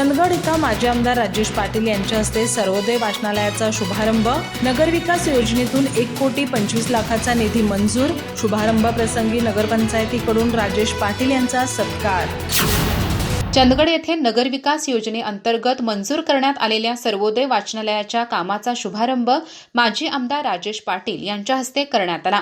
चंदगड इथं माजी आमदार राजेश पाटील यांच्या हस्ते सर्वोदय वाचनालयाचा शुभारंभ. नगरविकास योजनेतून एक कोटी पंचवीस लाखाचा निधी मंजूर. शुभारंभ प्रसंगी नगरपंचायतीकडून राजेश पाटील यांचा सत्कार. चंदगड येथे नगरविकास योजनेअंतर्गत मंजूर करण्यात आलेल्या सर्वोदय वाचनालयाच्या कामाचा शुभारंभ माजी आमदार राजेश पाटील यांच्या हस्ते करण्यात आला.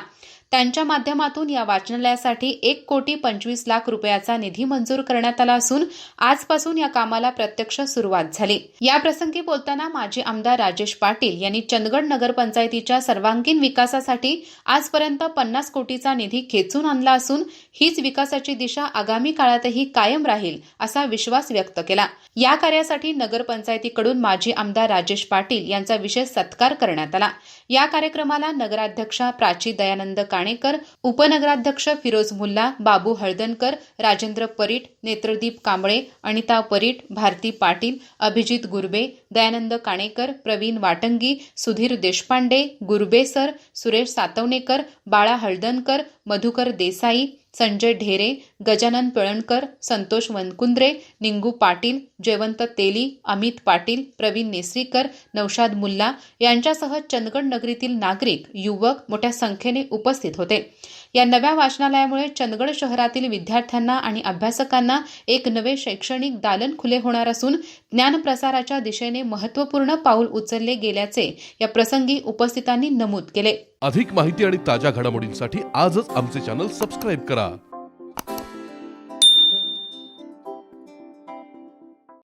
त्यांच्या माध्यमातून या वाचनालयासाठी एक कोटी पंचवीस लाख रुपयाचा निधी मंजूर करण्यात आला असून आजपासून या कामाला प्रत्यक्ष सुरुवात झाली. या प्रसंगी बोलताना माजी आमदार राजेश पाटील यांनी चंदगड नगरपंचायतीच्या सर्वांगीण विकासासाठी आजपर्यंत पन्नास कोटीचा निधी खेचून आणला असून हीच विकासाची दिशा आगामी काळातही कायम राहील असा विश्वास व्यक्त केला. या कार्यासाठी नगरपंचायतीकडून माजी आमदार राजेश पाटील यांचा विशेष सत्कार करण्यात आला. या कार्यक्रमाला नगराध्यक्षा प्राची दयानंद का काणेकर उपनगराध्यक्ष फिरोज मुल्ला बाबू हळदणकर राजेंद्र परीट नेत्रदीप कांबळे अनिता परीट भारती पाटील अभिजित गुरबे दयानंद काणेकर प्रवीण वाटंगी सुधीर देशपांडे गुरबे सर सुरेश सातवणेकर बाळा हळदणकर मधुकर देसाई संजय ढेरे गजानन पिळणकर संतोष वनकुंद्रे निंगू पाटील जयवंत तेली अमित पाटील प्रवीण नेसरीकर नौशाद मुल्ला यांच्यासह चंदगड नगरीतील नागरिक युवक मोठ्या संख्येने उपस्थित होते. या नव्या वाचनालयामुळे चंदगड शहरातील विद्यार्थ्यांना आणि अभ्यासकांना एक नवे शैक्षणिक दालन खुले होणार असून ज्ञानप्रसाराच्या दिशेने महत्त्वपूर्ण पाऊल उचलले गेल्याचे या प्रसंगी उपस्थितांनी नमूद केले. अधिक माहिती आणि ताज्या घडामोडींसाठी आजच आमचे चॅनल सबस्क्राईब करा.